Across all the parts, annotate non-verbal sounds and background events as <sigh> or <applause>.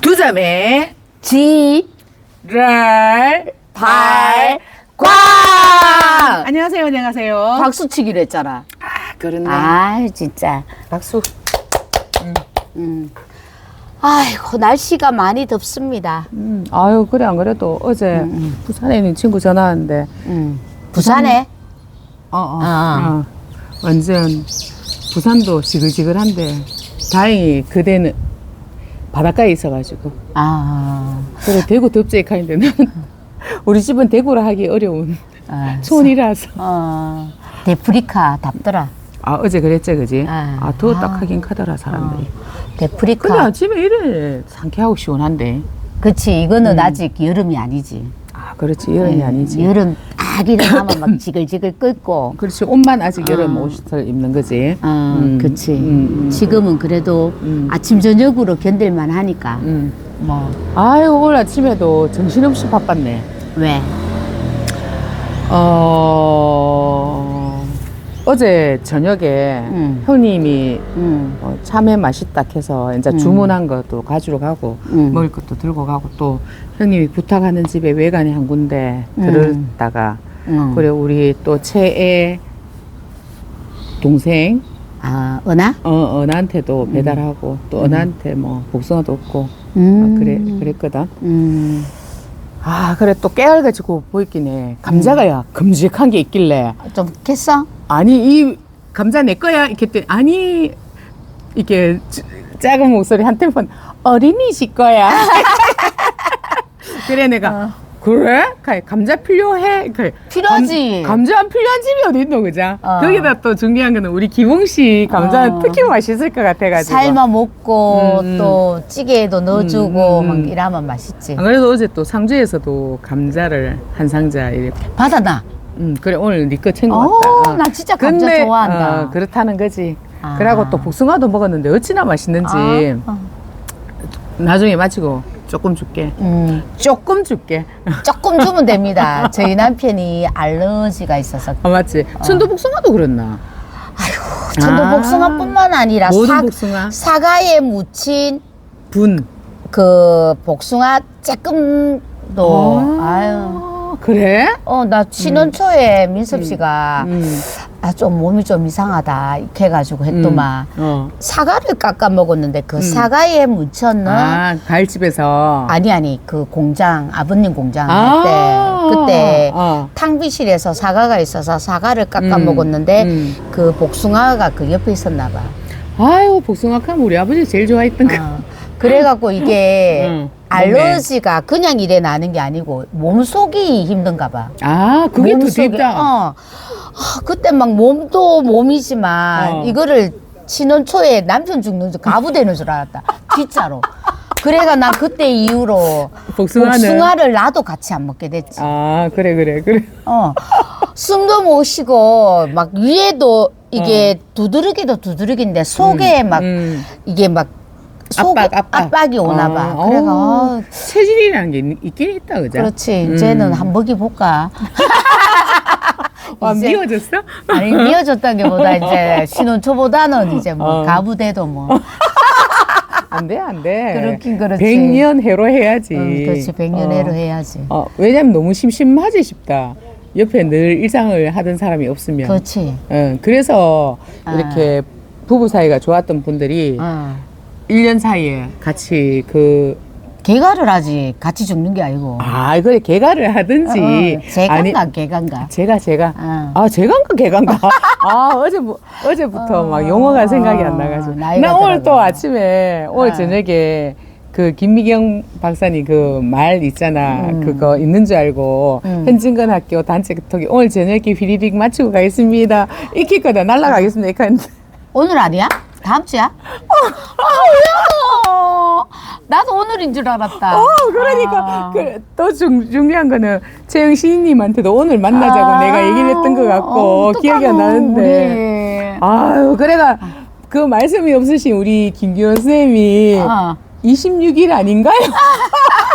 두 자매 지, 랄 발, 꽝! 안녕하세요 안녕하세요 박수 치기로 했잖아. 아 그렇네 아, 진짜. 박수 음. 아이고, 날씨가 많이 덥습니다. 음, 아유 그래 안 그래도 어제 부산에 있는 친구 전화 왔는데 음. 부산에? 어 어 아. 완전 부산도 지글지글한데 다행히 그대는 바닷가에 있어가지고. 아, 그래 대구 덥지 카인데 나는 <laughs> 우리 집은 대구라 하기 어려운 아, 촌이라서. 어, 데프리카 답더라. 아 어제 그랬지 그지? 아. 아딱 아. 하긴 카더라 사람들이. 데프리카. 근데 아침에 이래. 상쾌하고 시원한데. 그치, 이거는 아직 여름이 아니지. 아 그렇지. 여름이 네, 아니지. 여름 딱 일어나면 <laughs> 막 지글지글 끓고. 그렇지 옷만 아직 여름 아. 옷을 입는 거지 어, 음, 그치. 음, 음. 지금은 그래도 음. 아침, 저녁으로 견딜만 하니까. 음. 뭐, 아유 오늘 아침에도 정신없이 바빴네 왜? 어 어제 저녁에 음. 형님이 음, 어, 참외 맛있다 해서 이제 음. 주문한 것도 가지러 가고 음. 먹을 것도 들고 가고 또 형님이 부탁하는 집에 외관에 한 군데 음. 들었다가 음. 그래 우리 또 최애 동생 아, 은하? 어 언한테도 배달하고 또 언한테 뭐 복숭아도 없고 음. 아, 그래 그랬거든. 음. 아 그래 또 깨알가지고 보이긴 해. 감자가 야 큼직한 게 있길래 좀 깼어? 아니 이 감자 내 거야 이렇게 했더니 아니 이게 지- 작은 목소리 한 템폰 어린이집 거야. <laughs> 그래 내가 그래? 가- 감자 필요해? 그 필요하지. 감, 감자 안 필요한 집이 어디 있노 그자? 어. 거기다 또 중요한 거는 우리 기봉 씨 감자 어. 특히 맛있을 것 같아가지고. 삶아 먹고 음, 음. 또 찌개에도 넣어주고 음, 음, 막 음. 이러면 맛있지. 안 그래도 어제 또 상주에서도 감자를 한 상자 이렇게. 받아나. 음 그래 오늘 니거 챙겨 어, 왔다. 어. 나 진짜 감자 근데, 좋아한다. 어, 그렇다는 거지. 아. 그러고 또 복숭아도 먹었는데 어찌나 맛있는지 아, 어. 나중에 마치고 조금 줄게. 음, 조금 줄게. 조금 주면 됩니다. <laughs> 저희 남편이 알러지가 있어서 아 맞지. 천도 복숭아도 그렇나? 천도 아. 복숭아뿐만 아니라 모든 사, 복숭아 사과에 묻힌 분. 그 복숭아 쬐끔도 아유. 아, 그래? 어, 나 신혼 초에 민섭 씨가 음. 아, 좀 몸이 좀 이상하다 이렇게 해가지고 했더만 어. 사과를 깎아 먹었는데 그 사과에 묻혔는 아 과일집에서. 아니 아니 그 공장 아버님 공장 아. 할 때 그때 어. 탕비실에서 사과가 있어서 사과를 깎아 음, 먹었는데 음. 그 복숭아가 그 옆에 있었나 봐. 아유 복숭아 하면 우리 아버지 제일 좋아했던 거. 어. 그래갖고 이게 <laughs> 음, 알러지가 그냥 이래 나는 게 아니고 몸속이 힘든가 봐. 아 그게 더 딥다. 어. 아, 그때 막 몸도 몸이지만 어. 이거를 신혼 초에 남편 죽는 줄 가부되는 줄 알았다. 진짜로. 그래가 나 그때 이후로 복숭아는. 복숭아를 나도 같이 안 먹게 됐지. 아 그래 그래 그래. 어. 숨도 못 쉬고 막 위에도 이게 두드러기도 두드러기인데 속에 막 음. 이게 막 속, 압박, 압박. 이 오나 봐. 어, 그래가 어, 아, 체질이라는 게 있- 있긴 있다 그죠? 그렇지. 음. 이제는 한번 볼까. 아 <laughs> 이제- 미워졌어? 아니 미워졌다기보다 이제 <laughs> 신혼 초보다는 이제 뭐 어. 가부돼도 뭐 <laughs> 안 돼 안 돼. 그렇긴 그렇지. 100년 해로 해야지. 응, 그렇지 백년해로 해야지. 어, 왜냐면 너무 심심하지 싶다. 옆에 늘 일상을 하던 사람이 없으면. 그렇지. 어, 그래서 아. 이렇게 부부 사이가 좋았던 분들이 어. 일 1년 사이에 같이 그 개가를 하지 같이 죽는 게 아니고. 아, 그래 개가를 하든지 어, 어, 제간가 개간가. 제가 제가 어. 아 제간가 개간가 아 어제 어제부터 어, 막 용어가 생각이 안 어, 나가지고 나이가 나 오늘 또 들어가. 아침에 오늘 어. 저녁에 그 김미경 박사님 그 말 있잖아 음. 그거 있는 줄 알고 음. 현진건 학교 단체 톡이 오늘 저녁에 휘리릭 마치고 가겠습니다 익힐 거다 날라가겠습니다 이렇게 했는데 오늘 아니야? 다음 주야? 아, 나도 오늘인 줄 알았다. 어 그러니까 아. 그, 또 중, 중요한 거는 최영 시인님한테도 오늘 만나자고 아, 내가 얘기를 했던 것 같고 어, 기억이 안 나는데 우리. 아유, 그래가 그 말씀이 없으신 우리 김기현 쌤이 어. 26일 아닌가요? <laughs>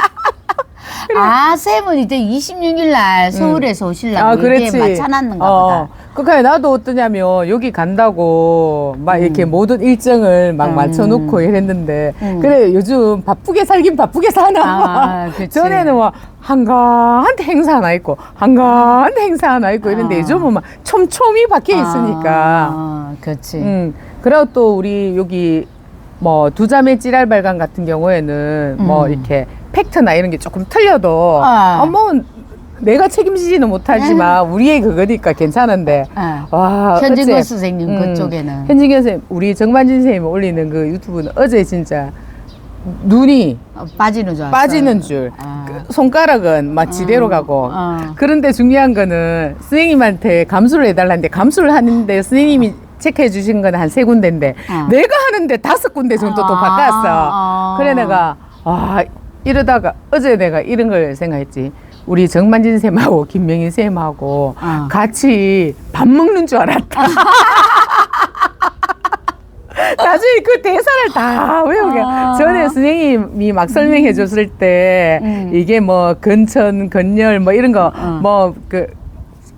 아, 쌤은 이제 26일 날 서울에서 오시려고 아, 이게 그렇지. 맞춰놨는가 어, 보다. 그러니까 나도 어떠냐면 여기 간다고 막 이렇게 모든 일정을 막 음. 맞춰놓고 이랬는데 음. 그래 요즘 바쁘게 살긴 바쁘게 사나 아, 그치. 전에는 뭐 한가한 행사 하나 있고 한가한 행사 하나 있고 이런데 아. 요즘은 막 촘촘히 박혀 있으니까 아, 그렇지. 음 그리고 또 우리 여기 뭐 두자매 찌랄 발간 같은 경우에는 뭐 음. 이렇게 팩트나 이런 게 조금 틀려도 아. 아, 뭐 내가 책임지지는 못하지만 우리의 그거니까 괜찮은데 아. 와 현진건 어째- 선생님 음, 그쪽에는. 현진건 선생님 우리 정만진 선생님이 올리는 그 유튜브는 어제 진짜 눈이 어, 빠지는 줄 알았어. 빠지는 줄 아. 그 손가락은 막 지대로 가고 어. 그런데 중요한 거는 선생님한테 감수를 해달라는데 감수를 하는데 선생님이 체크해 주신 건 한 세 군데인데 어. 내가 하는데 다섯 군데 정도 또 아, 바꿨어. 아. 그래 내가 아 이러다가 어제 내가 이런 걸 생각했지. 우리 정만진 쌤하고 <laughs> 김명희 쌤하고 어. 같이 밥 먹는 줄 알았다. <laughs> 나중에 그 대사를 다 외우게. 아. 전에 선생님이 막 설명해 줬을 때 음. 이게 뭐 근천, 건열 뭐 이런 거 어. 뭐 그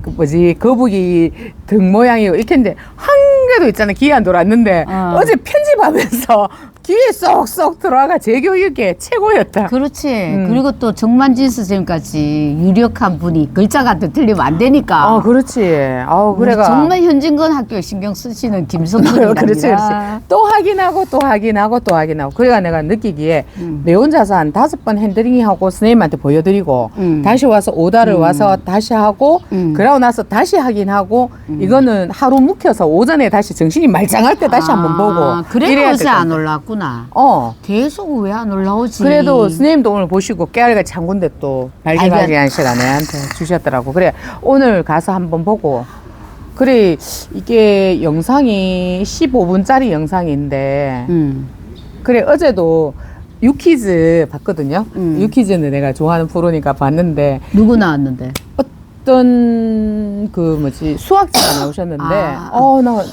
그 뭐지 거북이 등 모양이고 이렇게 했는데 한 개도 있잖아 귀에 안 돌았는데 어. 어. 제 편집하면서 귀에 쏙쏙 들어와가 제 교육에 최고였다. 그렇지. 음. 그리고 또 정만진 선생님까지 유력한 분이 글자가 또 틀리면 안 되니까. 아 그렇지. 아우 우리 그래가 정말 현진건 학교에 신경 쓰시는 김성근이랍니다. <laughs> 그렇지, 그렇지. 또 확인하고 또 확인하고 또 확인하고. 그래가 내가 느끼기에 음. 내 혼자서 한 다섯 번 핸드링하고 선생님한테 보여드리고 음. 다시 와서 오다를 와서 다시 하고 음. 그러고 나서 다시 확인하고 이거는 하루 묵혀서 오전에 다시 정신이 말짱할 때 다시 한번 보고 아, 그래 이래야 요새 될 안. 올랐구나. 어. 계속 왜 안 올라오지? 그래도 선생님도 오늘 보시고 깨알같이 한 군데 또 발견하기한 시간 내한테 주셨더라고. 그래 오늘 가서 한번 보고 그래 이게 영상이 15분짜리 영상인데 음. 그래 어제도 유키즈 봤거든요. 음. 유키즈는 내가 좋아하는 프로니까 봤는데 누구 나왔는데? 어떤 그 뭐지 수학자가 나오셨는데 아. 어나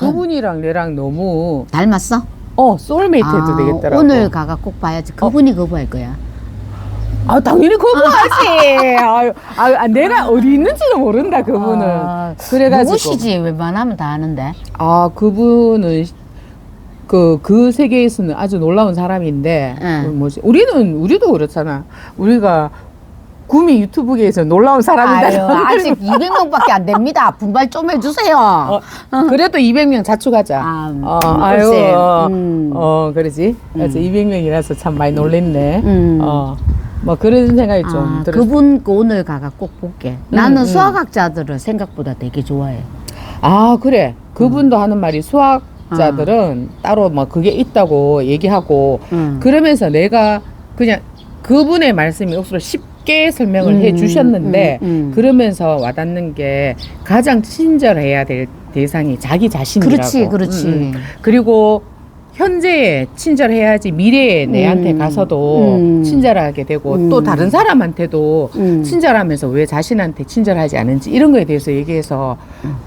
그분이랑 내랑 너무 닮았어? 어 소울메이트 해도 아, 되겠더라고. 오늘 가가 꼭 봐야지. 그분이 거부할 거야. 아 당연히 거부하지. <laughs> 아유, 아, 내가 어디 있는지도 모른다 그분은. 아, 그래가지고 누구시지? 웬만하면 다 아는데. 아 그분은 그 그 세계에서는 아주 놀라운 사람인데 응. 그 뭐지? 우리는 우리도 그렇잖아. 우리가 구미 유튜브계에서 놀라운 사람이다. 아직 200명밖에 안 됩니다. 분발 좀 해주세요. 어, 그래도 200명 자축하자. 아, 음, 어, 음, 아유, 글쎄. 어, 음. 어, 그러지. 그래서 200명이라서 참 많이 놀랬네. 음. 어, 뭐 그런 생각이 좀 아, 들었어. 그분 그 오늘 가가 꼭 볼게. 나는 음. 수학학자들을 생각보다 되게 좋아해. 아 그래 음. 그분도 하는 말이 수학자들은 따로 뭐 그게 있다고 얘기하고 음. 그러면서 내가 그냥 그분의 말씀이 억수로 쉽 게 설명을 음, 해 주셨는데 음, 음. 그러면서 와닿는 게 가장 친절해야 될 대상이 자기 자신이라고 그렇지, 그렇지. 음, 음. 그리고 현재에 친절해야지 미래에 내한테 음, 가서도 음. 친절하게 되고 음. 또 다른 사람한테도 음. 친절하면서 왜 자신한테 친절하지 않은지 이런 거에 대해서 얘기해서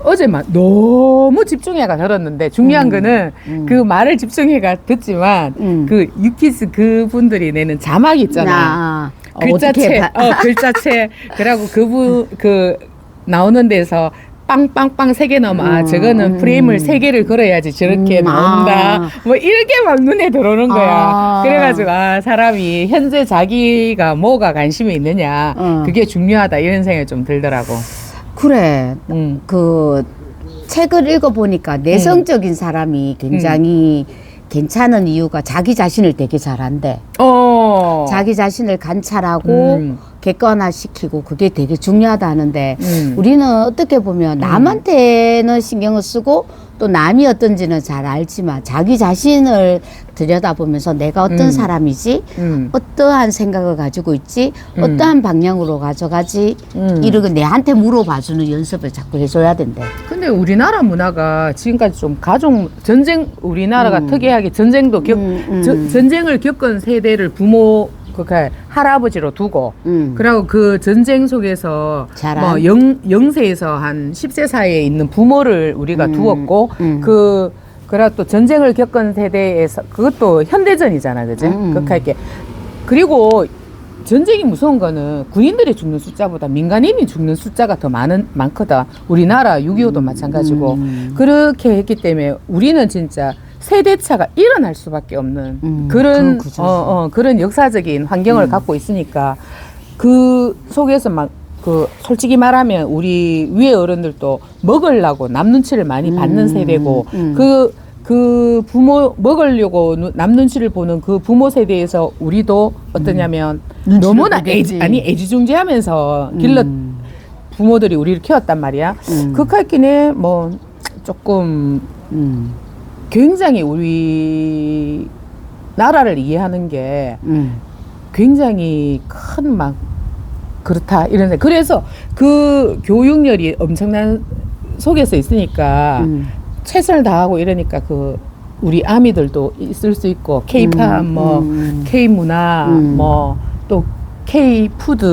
어제만 너무 집중해가 들었는데 중요한 음. 거는 음. 그 말을 집중해가 듣지만 음. 그 유키스 그분들이 내는 자막 있잖아. 나, 어, 글자체, 어, 글자체. 그러고 그분, 그, 나오는 데서 빵빵빵 세 개 넘어. 아, 음, 저거는 음. 프레임을 세 개를 걸어야지 저렇게 음, 나온다. 아. 뭐, 이렇게 막 눈에 들어오는 거야. 아. 그래가지고, 아, 사람이 현재 자기가 뭐가 관심이 있느냐. 어. 그게 중요하다. 이런 생각이 좀 들더라고. 그래. 음. 그 책을 읽어보니까 내성적인 사람이 굉장히 괜찮은 이유가 자기 자신을 되게 잘한대. 어. 자기 자신을 관찰하고 음. 객관화시키고 그게 되게 중요하다 하는데 음. 우리는 어떻게 보면 남한테는 신경을 쓰고 또 남이 어떤지는 잘 알지만 자기 자신을 들여다보면서 내가 어떤 음. 사람이지 음. 어떠한 생각을 가지고 있지 음. 어떠한 방향으로 가져가지 음. 이렇게 내한테 물어봐주는 연습을 자꾸 해줘야 된대. 근데 우리나라 문화가 지금까지 좀 가족 전쟁 우리나라가 음. 특이하게 전쟁도 겪 음, 음. 저- 전쟁을 겪은 세대를 부모 그 할아버지로 두고 음. 그리고 그 전쟁 속에서 자란. 뭐 영, 영세에서 한 10세 사이에 있는 부모를 우리가 음, 두었고 음. 그 그리고 또 전쟁을 겪은 세대에서 그것도 현대전이잖아 그지 음. 그렇게 그리고 전쟁이 무서운 거는 군인들이 죽는 숫자보다 민간인이 죽는 숫자가 더 많은 많거든. 우리나라 6.25도 마찬가지고 음. 그렇게 했기 때문에 우리는 진짜 세대차가 일어날 수밖에 없는 음, 그런 그. 어, 어, 그런 역사적인 환경을 음. 갖고 있으니까 그 속에서 막 그 솔직히 말하면 우리 위에 어른들도 먹으려고 남 눈치를 많이 받는 음, 세대고 음. 그, 그 부모 먹으려고 누- 남 눈치를 보는 그 부모 세대에서 우리도 어떠냐면 눈치를 너무나. 애지, 아니 애지중지하면서 길러 음. 부모들이 우리를 키웠단 말이야. 음. 그할기에 뭐 조금 음. 굉장히 우리 나라를 이해하는 게 음. 굉장히 큰 막 그렇다 이런 생- 그래서 그 교육열이 엄청난 속에서 있으니까 음. 최선을 다하고 이러니까 그 우리 아미들도 있을 수 있고 K-팝 음, 뭐 음. K 문화 음. 뭐또 K 푸드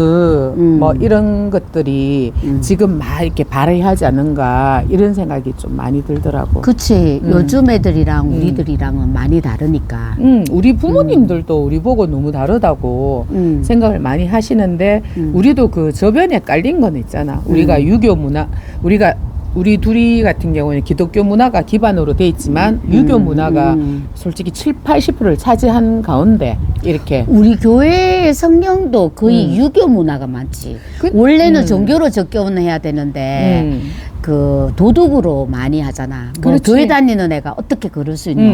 음. 뭐 이런 것들이 음. 지금 막 이렇게 발휘하지 않는가 이런 생각이 좀 많이 들더라고. 그치. 음. 요즘 애들이랑 음. 우리들이랑은 많이 다르니까. 음, 우리 부모님들도 우리 보고 너무 다르다고 음. 생각을 많이 하시는데 음. 우리도 그 저변에 깔린 건 있잖아. 우리가 음. 유교 문화, 우리가 우리 둘이 같은 경우는 기독교 문화가 기반으로 돼 있지만 유교 음, 문화가 음. 솔직히 7, 80%를 차지한 가운데 이렇게 우리 교회의 성경도 거의 음. 유교 문화가 많지. 그- 원래는 음. 종교로 접견해야 되는데 음. 그 도덕으로 많이 하잖아. 뭐 그렇지. 교회 다니는 애가 어떻게 그럴 수 음, 있노? 음,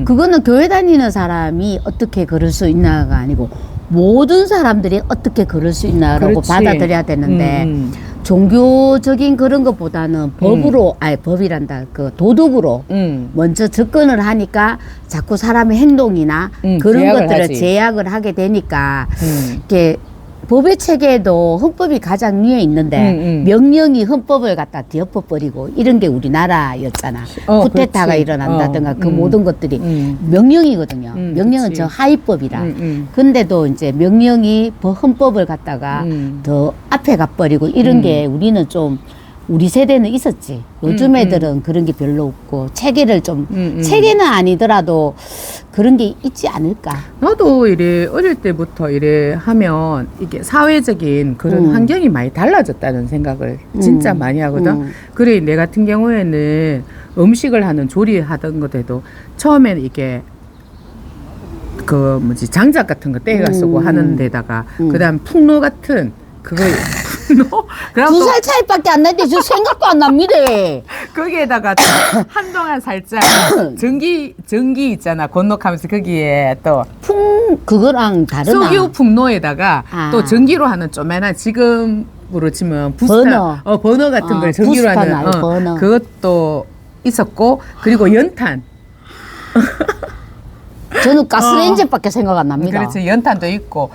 음. 그거는 교회 다니는 사람이 어떻게 그럴 수 있나가 아니고 모든 사람들이 어떻게 그럴 수 있나라고 그렇지. 받아들여야 되는데 음, 음. 종교적인 그런 것보다는 법으로 아니 법이란다 그 도덕으로 음. 먼저 접근을 하니까 자꾸 사람의 행동이나 음, 그런 제약을 것들을 하지. 제약을 하게 되니까 음. 이게 법의 체계도 헌법이 가장 위에 있는데 음, 음. 명령이 헌법을 갖다 뒤엎어 버리고 이런 게 우리나라였잖아. 어, 쿠데타가 그렇지. 일어난다든가 어, 그 음. 모든 것들이 음. 명령이거든요. 음, 명령은 그치. 저 하위법이라. 음, 음. 근데도 이제 명령이 법- 헌법을 갖다가 음. 더 앞에 가버리고 이런 음. 게 우리는 좀 우리 세대는 있었지. 요즘 음, 애들은 그런 게 별로 없고 체계를 좀 음, 음. 체계는 아니더라도 그런 게 있지 않을까. 나도 이래 어릴 때부터 이래 하면 이게 사회적인 그런 음. 환경이 많이 달라졌다는 생각을 진짜 음. 많이 하거든. 음. 그래 내 같은 경우에는 음식을 하는 조리하던 것에도 처음에는 이게 그 뭐지 장작 같은 거 떼가 쓰고 음. 하는 데다가 음. 그다음 풍로 같은 그거 풍로 그래갖고 두 살 차이밖에 안 나는데 저 생각도 안 납니다. <laughs> 거기에다가 또 <coughs> 한동안 살짝 <coughs> 전기 전기 있잖아 건너가면서 거기에 또 풍 그거랑 다르나? 석유 풍로에다가 아. 또 전기로 하는 쪼매난 지금으로 치면 부스터 버너. 어 버너 같은 아, 걸 전기로 부스터 하는 나요, 어, 버너. 그것도 있었고 그리고 연탄 저는 가스레인지밖에 <laughs> 생각 안 납니다. 그렇지 연탄도 있고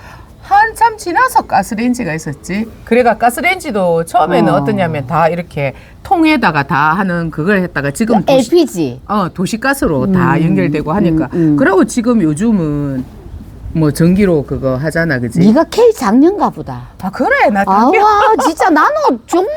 한참 지나서 가스레인지가 있었지. 그래가 가스레인지도 처음에는 어. 어. 떠냐면다 이렇게 통에다가 다 하는 그걸 했다가 지금 도시, LPG. 어 도시가스로 다 음, 연결되고 하니까 음, 음. 그러고 지금 요즘은 뭐 전기로 그거 하잖아, 그지? 네가 K 작년가 보다. 아 그래 나 아. 와, 진짜 나는 정말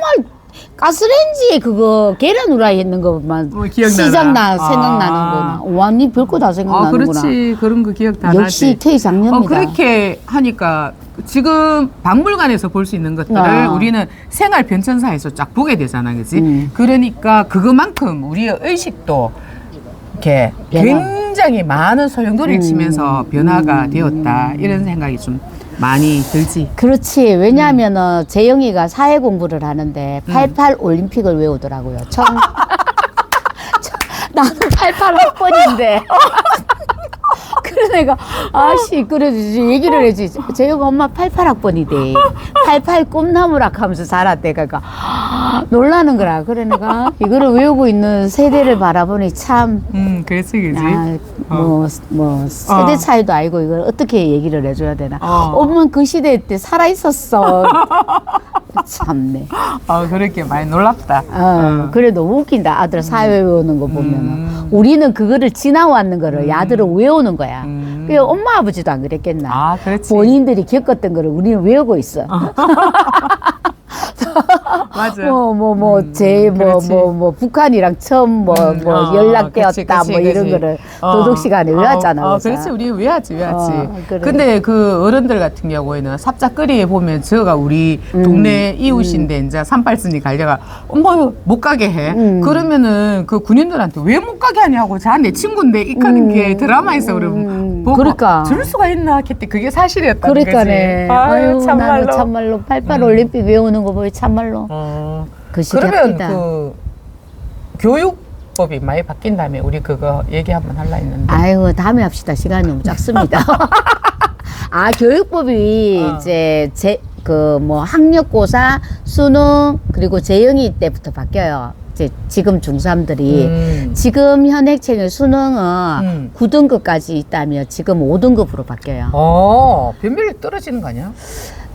가스레인지에 그거 계란 후라이 했는 것만 뭐 기억나나? 시작나 아. 생각나는구나. 와, 니 별거 다 아 생각나는구나. 그렇지 그런 거 기억 다 역시 나지. K 작년이다. 어 그렇게 하니까 지금 박물관에서 볼 수 있는 것들을 아. 우리는 생활 변천사에서 쫙 보게 되잖아, 그지? 음. 그러니까 그것만큼 우리의 의식도 이렇게 변화. 굉장히 많은 소용돌이를 음. 치면서 변화가 음. 되었다 이런 생각이 좀 많이 들지. 그렇지. 왜냐하면은 재영이가 사회 공부를 하는데 음. 88 올림픽을 외우더라고요. 청... 저- 나는 88 학번인데. <laughs> 그래 내가 아씨 그래 얘기를 해지 재영 엄마 88 학번이대 88 꿈나무라 하면서 살았대 그러니까 놀라는 거라 그래 내가 이거를 외우고 있는 세대를 바라보니 참 음, 그렇지, 그지? 아, 뭐, 뭐, 세대 어. 차이도 아니고 이걸 어떻게 얘기를 해줘야 되나. 어. 엄마 그 시대 때 살아있었어. <laughs> 참네. 아, 그렇게 많이 놀랍다. 어, 그래 너무 웃긴다. 아들 사회 외우는 거 보면은. 음. 우리는 그거를 지나왔는 거를 아들은 외우는 거야. 음. 그 엄마 아버지도 안 그랬겠나. 아, 그렇지. 본인들이 겪었던 거를 우리는 외우고 있어. <laughs> <laughs> 맞아. 뭐뭐뭐 음, 제뭐뭐 그렇지. 뭐 북한이랑 처음 뭐 뭐 음, 어, 연락되었다 그치, 뭐 이런 그치. 거를 어. 도덕 시간에 외웠잖아. 어, 어, 그래서. 그렇지 우리 외웠지 외웠지. 어, 그래. 근데 그 어른들 같은 경우에는 삽작거리에 보면 저가 우리 음. 동네 이웃인데 이제 산발순이 갈려가 엄마 못 가게 해. 음. 그러면은 그 군인들한테 왜 못 가게 하냐고 자내 친구인데 이카는 게 드라마에서 그러면 음. 보고 그러니까. 들을 수가 있나 했대 그게 사실이었다는 그러니까네. 아유, 아유, 참말로. 참말로 88 올림픽 외우는 거 보니 참말로. 그 시기 그러면 합디다. 그 교육법이 많이 바뀐 다음에 우리 그거 얘기 한번 할라 했는데. 아이고 다음에 합시다. 시간이 너무 작습니다. <laughs> 아 교육법이 어. 이제 제 그 뭐 학력고사, 수능 그리고 재영이 때부터 바뀌어요. 이제 지금 중3들이 음. 지금 현행책의 수능은 음. 9등급까지 있다며 지금 5등급으로 바뀌어요. 어, 변별력 떨어지는 거 아니야?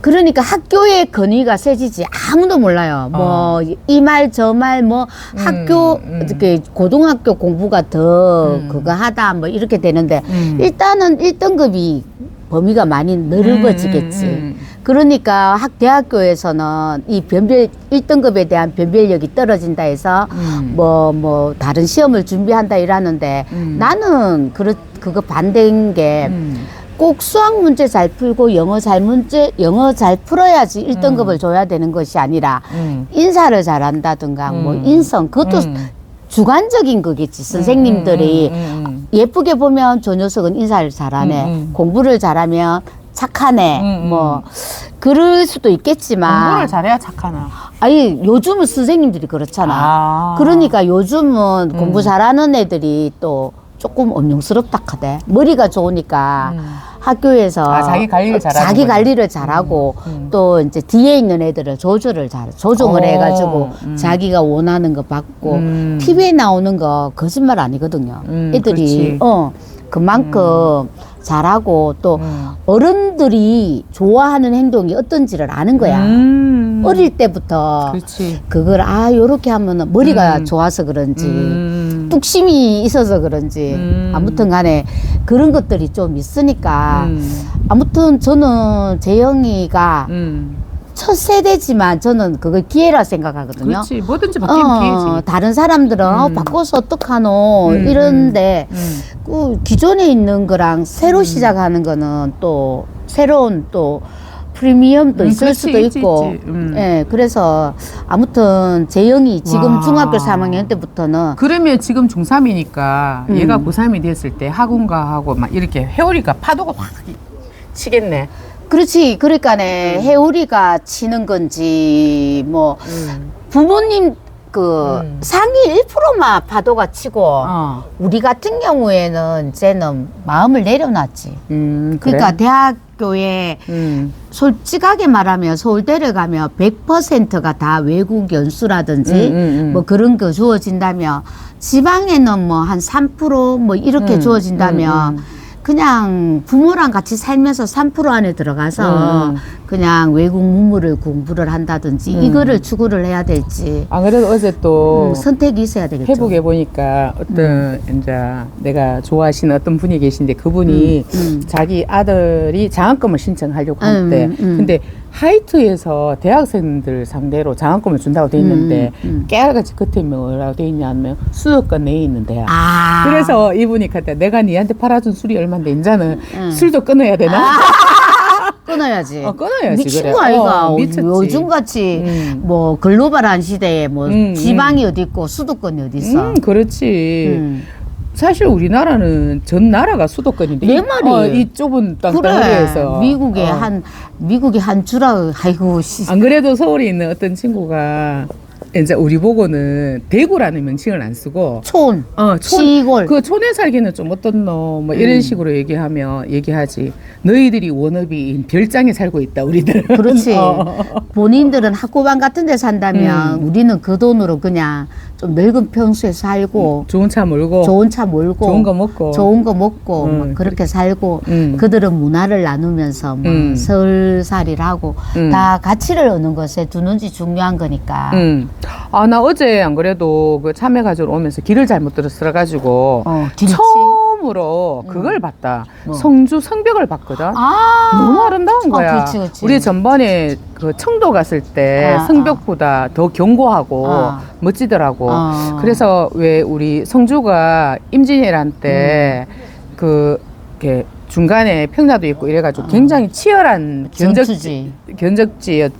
그러니까 학교의 권위가 세지지 아무도 몰라요. 뭐 이 말 저 말뭐 어. 음, 학교 음. 이렇게 고등학교 공부가 더 음. 그거 하다 뭐 이렇게 되는데 음. 일단은 1등급이 범위가 많이 넓어지겠지. 그러니까 학 대학교에서는 이 변별 1등급에 대한 변별력이 떨어진다 해서 음. 뭐뭐 다른 시험을 준비한다 이러는데 음. 나는 그렇 그거 반대인 게 음. 꼭 수학 문제 잘 풀고 영어 잘 문제 영어 잘 풀어야지 1등급을 줘야 되는 것이 아니라 음. 인사를 잘한다든가 뭐 음. 인성 그것도 음. 주관적인 거겠지 선생님들이 음, 음, 음, 예쁘게 보면 저 녀석은 인사를 잘하네 음, 음. 공부를 잘하면 착하네 음, 음. 뭐 그럴 수도 음. 있겠지만 공부를 잘해야 착하나. 아니 요즘은 선생님들이 그렇잖아 아. 그러니까 요즘은 음. 공부 잘하는 애들이 또 조금 엄용스럽다 하대 머리가 좋으니까 음. 학교에서 아, 자기 관리를 잘하는 자기. 관리를 잘하고 음, 음. 또 이제 뒤에 있는 애들을 조절을 잘 조종을 어, 해가지고 음. 자기가 원하는 거 받고 음. TV에 나오는 거 거짓말 아니거든요. 음, 애들이 그렇지. 어 그만큼 잘하고 또 음. 어른들이 좋아하는 행동이 어떤지를 아는 거야. 음. 어릴 때부터 그렇지. 그걸 아 요렇게 하면은 머리가 음. 좋아서 그런지 음. 뚝심이 있어서 그런지 음. 아무튼 간에 그런 것들이 좀 있으니까 음. 아무튼 저는 재영이가 음. 첫 세대지만 저는 그걸 기회라 생각하거든요. 그렇지. 뭐든지 바뀌면 어, 기회지. 다른 사람들은 어, 음. 바꿔서 어떡하노 음, 이런데 음. 그 기존에 있는 거랑 새로 시작하는 거는 또 새로운 또 프리미엄도 음, 있을 그렇지, 수도 있지, 있고 있지. 음. 예 그래서 아무튼 재영이 지금 와. 중학교 3학년 때부터는 그러면 지금 중3이니까 음. 얘가 고3이 됐을 때 학원가 하고 막 이렇게 회오리가 파도가 확 치겠네. 그렇지 그러니까네 해오리가 치는 건지 뭐 음. 부모님 그 음. 상위 1%만 파도가 치고 어. 우리 같은 경우에는 이제는 마음을 내려놨지. 음, 그러니까 대학 교에 음. 솔직하게 말하면 서울대를 가면 100%가 다 외국 연수라든지 음, 음, 음. 뭐 그런 거 주어진다면 지방에는 뭐 한 3%뭐 이렇게 음, 주어진다면 음, 음. 그냥 부모랑 같이 살면서 3% 안에 들어가서 음. 그냥 외국 문물을 공부를 한다든지 음. 이거를 추구를 해야 될지 아 그래도 어제 또 음, 선택이 있어야 되겠죠. 회복해 보니까 어떤 이제 내가 좋아하시는 어떤 분이 계신데 그분이 음, 음. 자기 아들이 장학금을 신청하려고 음, 할때 음. 근데 하이트에서 대학생들 상대로 장학금을 준다고 돼 있는데 음, 음. 깨알같이 끝에 뭐라고 돼 있냐면 수도권 내에 있는 대학. 아. 그래서 이분이 그때 내가 니한테 팔아준 술이 얼마인데 이제는 음. 술도 끊어야 되나? <laughs> 끊어야지. 어, 끊어야지, 미친 그래. 거 아이가. 어, 미쳤지. 요즘 같이 음. 뭐 글로벌한 시대에 뭐 음, 지방이 어디 있고 수도권이 어디 있어. 음, 그렇지. 음. 사실 우리나라는 전 나라가 수도권인데 내 이- 말이. 어, 이 좁은 그래. 땅덩어리에서 미국에 어. 한 미국에 한 주라 아이고 씨. 안 그래도 서울에 있는 어떤 친구가 이제 우리 보고는 대구라는 명칭을 안 쓰고 촌, 어, 촌, 시골. 그 촌에 살기는 좀 어떻노 뭐 이런 음. 식으로 얘기하면 얘기하지 너희들이 워너비인 별장에 살고 있다 우리들은 그렇지. <laughs> 어. 본인들은 학고방 같은 데 산다면 음. 우리는 그 돈으로 그냥 좀 넓은 평수에 살고 좋은 차 몰고 좋은 차 몰고 좋은 거 먹고 좋은 거 먹고 음, 뭐 그렇게 살고 음. 그들은 문화를 나누면서 뭐 음. 서울살이를 하고 음. 다 가치를 얻는 것에 두는지 중요한 거니까. 음. 아, 나 어제 안 그래도 그 참외 가지러 오면서 길을 잘못 들어서 가지고 어, 길치. 처음 으로 그걸 봤다. 뭐? 성주 성벽을 봤거든. 아 너무 아름다운 어, 거야. 그치, 그치. 우리 전번에 그 청도 갔을 때 아, 성벽보다 더 견고하고 아. 멋지더라고. 아. 그래서 왜 우리 성주가 임진왜란 때 음. 그 이렇게 중간에 평야도 있고 이래가지고 굉장히 치열한 견적 아. 전투지. 견적지였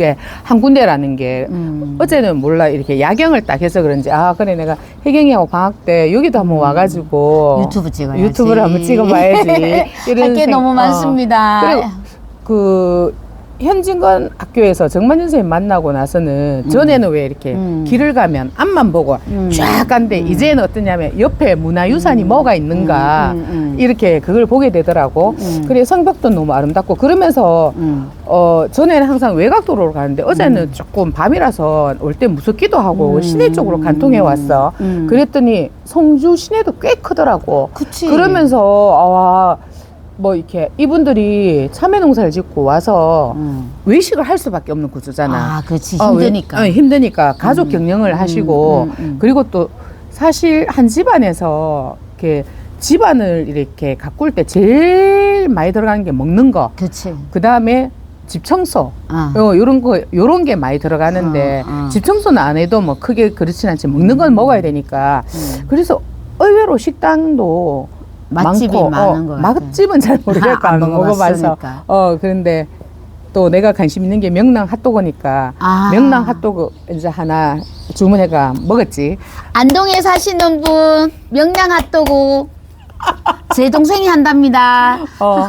게 한 군데라는 게 음. 어제는 몰라 이렇게 야경을 딱 해서 그런지 아 그래 내가 혜경이하고 방학 때 여기도 한번 와가지고 음. 유튜브 찍어야지. 유튜브를 한번 찍어봐야지 이런 <laughs> 할게 생- 너무 어. 많습니다. 그리고 그 현진관 학교에서 정만윤 선생님 만나고 나서는 전에는 왜 이렇게 음. 길을 가면 앞만 보고 음. 쫙 간데 이제는 어떠냐면 옆에 문화유산이 뭐가 있는가 음, 음, 음. 이렇게 그걸 보게 되더라고. 음. 그래 성벽도 너무 아름답고 그러면서 음. 어 전에는 항상 외곽도로로 가는데 어제는 조금 밤이라서 올 때 무섭기도 하고 음. 시내 쪽으로 간통해 왔어. 음. 그랬더니 성주 시내도 꽤 크더라고. 그치. 그러면서 아, 뭐 이렇게 이분들이 참외 농사를 짓고 와서 음. 외식을 할 수밖에 없는 구조잖아. 아, 그렇지 어, 왜- 힘드니까. 어, 힘드니까 가족 음. 경영을 음, 하시고 음, 음. 그리고 또 사실 한 집안에서 이렇게 집안을 이렇게 가꿀 때 제일 많이 들어가는 게 먹는 거. 그렇지. 그 다음에 집 청소. 아. 어, 요런 거, 요런 게 많이 들어가는데, 어, 어. 집 청소는 안 해도 뭐 크게 그렇진 않지. 먹는 건 먹어야 되니까. 음. 그래서 의외로 식당도 맛집이 많고, 많은 것 어, 같아. 맛집은 잘 모르겠고 안 안 먹어봐서. 먹어봤으니까. 어, 그런데 또 내가 관심 있는 게 명랑 핫도그니까 아. 명랑 핫도그 이제 하나 주문해가 먹었지. 안동에 사시는 분 명량 핫도그 제 동생이 한답니다. 어, 어,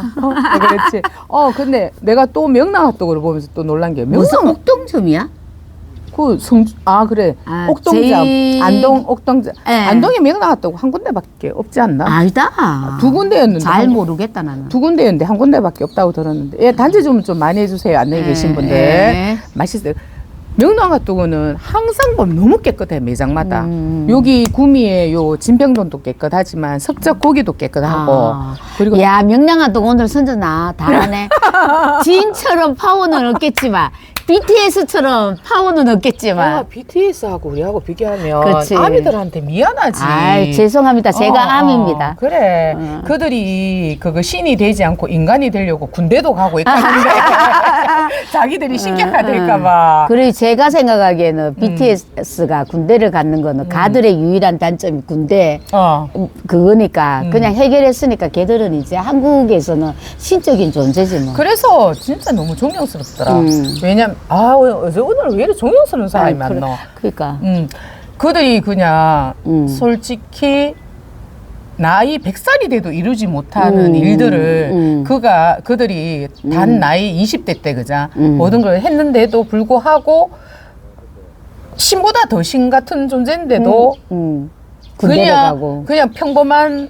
그렇지. 어, 근데 내가 또 명랑 핫도그를 보면서 또 놀란 게 무슨 명랑 옥동점이야? 그 성주 아 그래 아, 옥동점 제일- 안동 옥동점 예. 안동에 명랑 핫도그 한 군데밖에 없지 않나? 아니다. 두 군데였는데 잘 한- 모르겠다 나는. 두 군데였는데 한 군데밖에 없다고 들었는데 예 단체 좀좀 많이 해주세요 안내에 예, 계신 분들 예. 맛있어요 명랑 핫도그는 항상 보면 너무 깨끗해 매장마다 음. 여기 구미에 요 진평동도 깨끗하지만 석적 고기도 깨끗하고 아. 그리고 야 명량 핫도그 오늘 선전아 다하네. <laughs> 진처럼 파워는 없겠지만 BTS처럼 파워는 아, 없겠지만. BTS하고 우리하고 비교하면 그치. 아미들한테 미안하지. 아 죄송합니다. 제가 어, 암입니다. 어, 그래. 어. 그들이 그거 신이 되지 않고 인간이 되려고 군대도 가고 있다는데 <laughs> 자기들이 신격화 될까봐. 그리고 제가 생각하기에는 BTS가 군대를 갖는 거는 가들의 유일한 단점이 군대 어. 그거니까 음. 그냥 해결했으니까 걔들은 이제 한국에서는 신적인 존재지 뭐. 그래서 진짜 너무 존경스럽더라. 음. 왜냐면 아 어제 오늘 왜 이렇게 존경스러운 사람이 그래. 많노? 그러니까 음. 그들이 그냥 음. 솔직히 나이 100살이 돼도 이루지 못하는 음, 일들을 음. 그가 그들이 단 음. 나이 20대 때 그자 음. 모든 걸 했는데도 불구하고 신보다 더 신 같은 존재인데도 음. 군대를 그냥 가고 그냥 평범한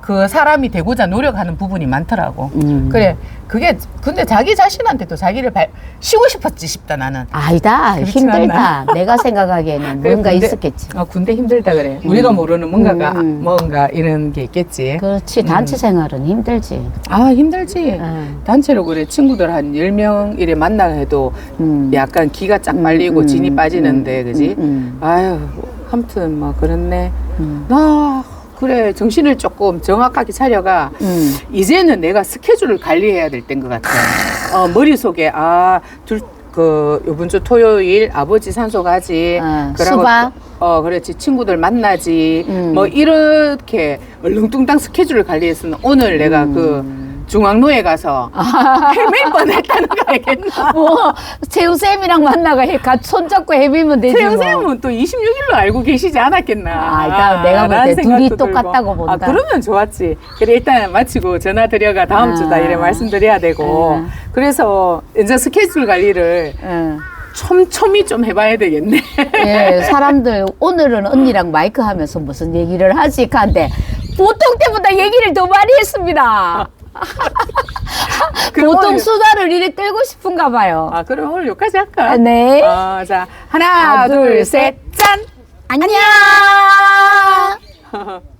그 사람이 되고자 노력하는 부분이 많더라고. 음. 그래 그게 근데 자기 자신한테도 자기를 발, 쉬고 싶었지 싶다 나는. 아니다 그렇진 힘들다 <laughs> 내가 생각하기에는 그래, 뭔가 군대- 있었겠지 어, 군대 힘들다 그래. 우리가 모르는 뭔가가 음. 뭔가 이런 게 있겠지. 그렇지 단체 생활은 힘들지 아 힘들지. 음. 단체로 그래 친구들 한 10명 이래 만나 해도 음. 약간 기가 쫙 음, 빨리고 음, 진이 빠지는데 음, 그지? 음, 아유 아무튼 뭐 그렇네. 음. 아 그래 정신을 조금 정확하게 차려가 음. 이제는 내가 스케줄을 관리해야 될 때인 것 같아. 어, 머릿속에, 아, 둘, 그, 요번 주 토요일 아버지 산소 가지. 어, 그러고 수박. 또, 어, 그렇지. 친구들 만나지. 음. 뭐, 이렇게 얼렁뚱땅 스케줄을 관리했으면 오늘 내가 음. 그 중앙로에 가서 헤맬 뻔 했다는 거 알겠나? <laughs> 뭐 채우쌤이랑 만나가 해- 같이 손잡고 헤매면 되지 뭐. 세영쌤은 또 26일로 알고 계시지 않았겠나? 아, 일단 내가 볼 라는 때 둘이 생각도 똑같다고 들고. 본다. 아, 그러면 좋았지. 그래, 일단 마치고 전화 드려가 다음 아. 주다 이래 말씀드려야 되고. 아. 그래서 이제 스케줄 관리를 응. 촘촘히 좀 해봐야 되겠네. 예, 사람들 오늘은 언니랑 마이크 하면서 무슨 얘기를 하지 한데 보통 때보다 얘기를 더 많이 했습니다. <laughs> 보통 수다를 이리 끌고 싶은가 봐요. 아, 그럼 오늘 여기까지 할까? 아, 네. 어, 자, 하나, 하나 둘, 둘, 셋, 짠! 안녕! <laughs>